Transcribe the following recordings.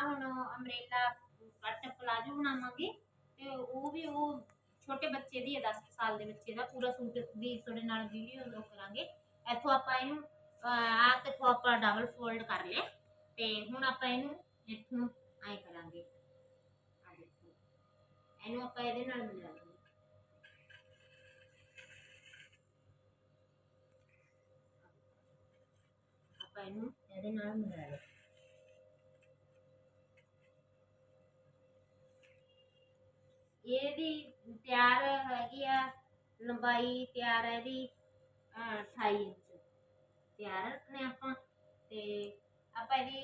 ਆਪਾਂ ਹੁਣ ਅਮਰੇਲਾ ਕੱਟ ਪਲਾਜੋ ਬਣਾਵਾਂਗੇ ਤੇ ਉਹ ਵੀ ਉਹ ਛੋਟੇ ਬੱਚੇ ਦੀ ਹੈ 10 ਸਾਲ ਦੇ ਬੱਚੇ ਦਾ ਪੂਰਾ ਸੂਟ ਦੀ ਤੁਹਾਡੇ ਨਾਲ ਵੀਡੀਓ ਉਹ ਕਰਾਂਗੇ। ਇੱਥੋਂ ਆਪਾਂ ਇਹਨੂੰ ਆ ਕਿਥੋਂ ਆਪਾਂ ਡਬਲ ਫੋਲਡ ਕਰ ਲਿਆ ਤੇ ਹੁਣ ਆਪਾਂ ਇਹਨੂੰ ਇੱਥੋਂ ਐ ਕਰਾਂਗੇ। ਆਹ ਦੇਖੋ, ਇਹਨੂੰ ਆਪਾਂ ਇਹਦੇ ਨਾਲ ਮਿਲਾ ਲਾਂਗੇ ਆਪਾਂ ਇਹਨੂੰ ਇਹਦੇ ਨਾਲ ਮਿਲਾ ਲਾਂਗੇ ਇਹਦੀ ਤਿਆਰ ਹੈਗੀ ਆ ਲੰਬਾਈ ਤਿਆਰ ਹੈ ਇਹਦੀ ਅਹ, 28 ਇੰਚ। ਤਿਆਰ ਰੱਖਣੇ ਆਪਾਂ ਤੇ ਆਪਾਂ ਇਹਦੀ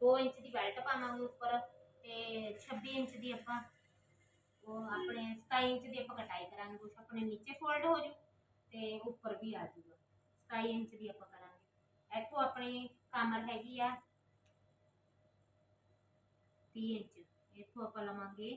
2 ਇੰਚ ਦੀ ਬੈਲਟ ਪਾਵਾਂਗੇ ਉੱਪਰ ਤੇ 26 ਇੰਚ ਦੀ ਆਪਾਂ ਉਹ ਆਪਣੇ 27 ਇੰਚ ਦੀ ਆਪਾਂ ਕਟਾਈ ਕਰਾਂਗੇ ਕੁਛ ਆਪਣੇ ਨੀਚੇ ਫੋਲਡ ਹੋ ਜੂ ਤੇ ਉੱਪਰ ਵੀ ਆ ਜੂਗਾ 27 ਇੰਚ ਦੀ ਆਪਾਂ ਕਰਾਂਗੇ। ਇੱਥੋਂ ਆਪਣੀ ਕਮਰ ਹੈਗੀ ਆ 30 ਇੰਚ। ਇੱਥੋਂ ਆਪਾਂ ਲਵਾਂਗੇ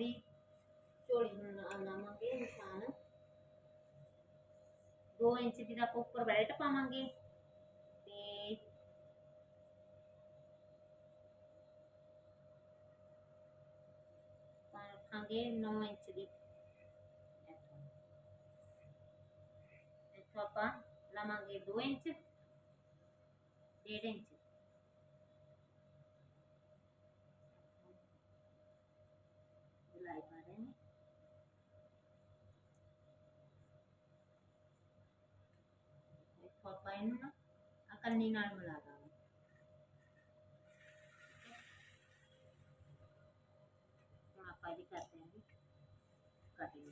di chori hunna ana mage nishana 2 inch di rakho upar belt paawange te paange 9 inch di. Ekha pa lamange 2 inch 1 inch ਇੱਥੋਂ ਆਪਾਂ ਇਹਨੂੰ ਨਾ ਆਹ ਕੰਨੀ ਨਾਲ ਮਿਲਾ ਦਾਂਗੇ ਹੁਣ ਆਪਾਂ ਇਹਦੀ ਕਰਦੇ ਹਾਂ ਜੀ ਕਟਿੰਗ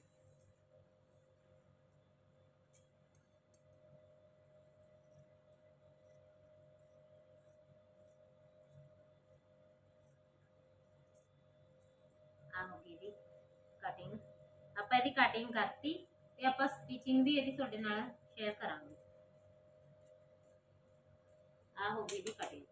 ਆ ਹੋ ਗਈ ਦੀ ਕਟਿੰਗ ਆਪਾਂ ਇਹਦੀ ਕਟਿੰਗ ਕਰਤੀ ਤੇ ਆਪਾਂ ਸਟਿਚਿੰਗ ਵੀ ਇਹਦੀ ਤੁਹਾਡੇ ਨਾਲ ਸ਼ੇਅਰ ਕਰਾਂਗੇ ਆ ਹੋ ਗਈ ਦੀ ਕਟਿੰਗ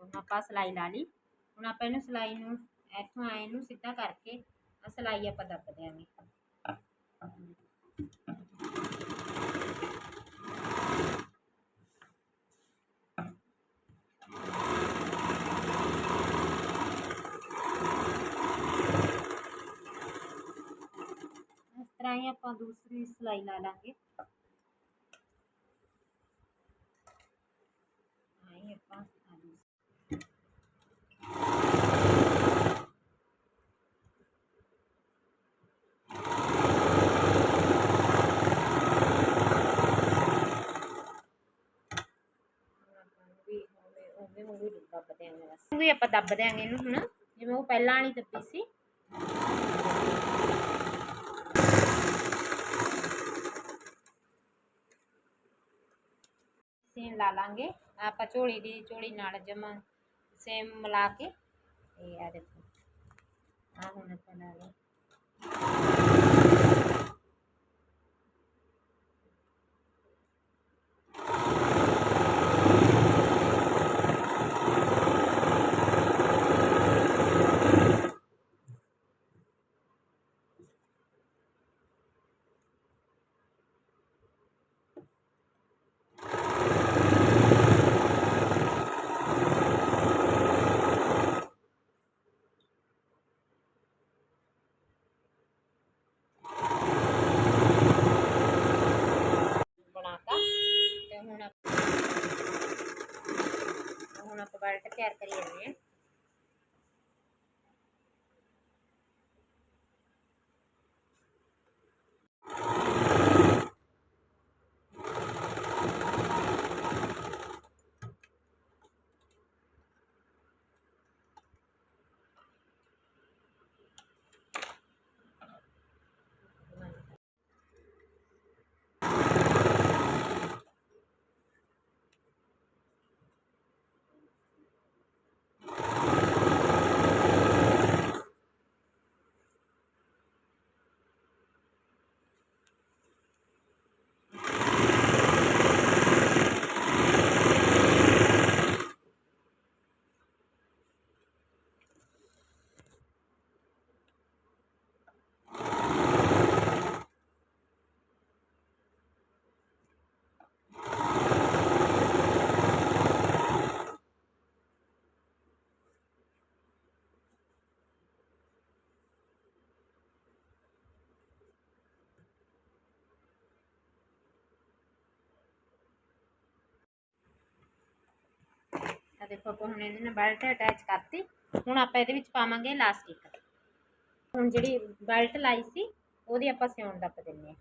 ਹੁਣ ਆਪਾਂ ਸਿਲਾਈ ਲਾ ਲਈ ਹੁਣ ਆਪਾਂ ਇਹਨੂੰ ਸਿਲਾਈ ਨੂੰ ਇੱਥੋਂ ਆਏ ਨੂੰ ਸਿੱਧਾ ਕਰਕੇ ਆ ਸਿਲਾਈ ਆਪਾਂ ਦੱਬ ਦਿਆਂਗੇ ਉਵੇਂ ਉਵੇਂ ਦੱਬ ਦਿਆਂਗੇ ਬਸ ਵੀ ਆਪਾਂ ਦੱਬ ਦਿਆਂਗੇ ਇਹਨੂੰ ਹੁਣ ਜਿਵੇਂ ਉਹ ਪਹਿਲਾਂ ਵਾਲੀ ਦੱਬੀ ਸੀ ਲਾ ਲਾਂਗੇ। ਆਪਾਂ ਝੋਲੀ ਦੀ ਝੋਲੀ ਨਾਲ ਜਮਾ ਸੇਮ ਮਿਲਾ ਕੇ। ਤੇ ਆ ਦੇਖੋ। ਆ ਹੁਣ ਆਪਾਂ ਲਾ ਲਓ। तैयार करिए। हमने ਆ ਦੇਖੋ ਆਪਾਂ ਹੁਣ ਇਹਦੇ ਨਾਲ ਬੈਲਟ ਅਟੈਚ ਕਰਤੀ। ਹੁਣ ਆਪਾਂ ਇਹਦੇ ਵਿੱਚ ਪਾਵਾਂਗੇ ਇਲਾਸਟਿਕ। ਹੁਣ ਜਿਹੜੀ ਬੈਲਟ ਲਾਈ ਸੀ, ਉਹਦੀ ਆਪਾਂ ਸਿਉਣ ਦੱਬ ਦਿੰਨੇ ਆ।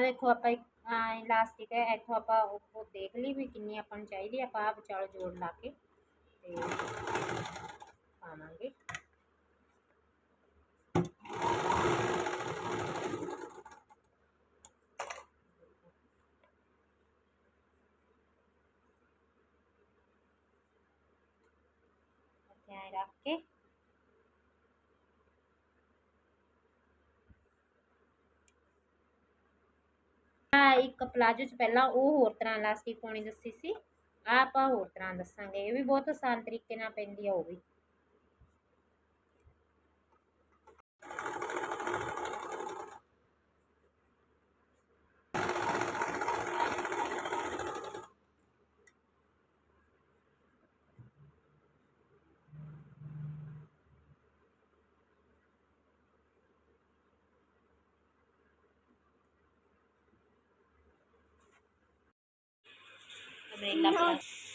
देखो, आप इलास्टिक है इतों आप वो देख ली भी कि अपन चाहिए आप विचाल जोड़ ला के पावे रख के। ਇੱਕ ਪਲਾਜੋ ਚ ਪਹਿਲਾਂ ਉਹ ਹੋਰ ਤਰ੍ਹਾਂ ਇਲਾਸਟਿਕ ਪਾਉਣੀ ਦੱਸੀ ਸੀ। ਆ ਆਪਾਂ ਹੋਰ ਤਰ੍ਹਾਂ ਦੱਸਾਂਗੇ। ਇਹ ਵੀ ਬਹੁਤ ਆਸਾਨ ਤਰੀਕੇ ਨਾਲ ਪੈਂਦੀ ਆ, ਉਹ ਵੀ। 你好。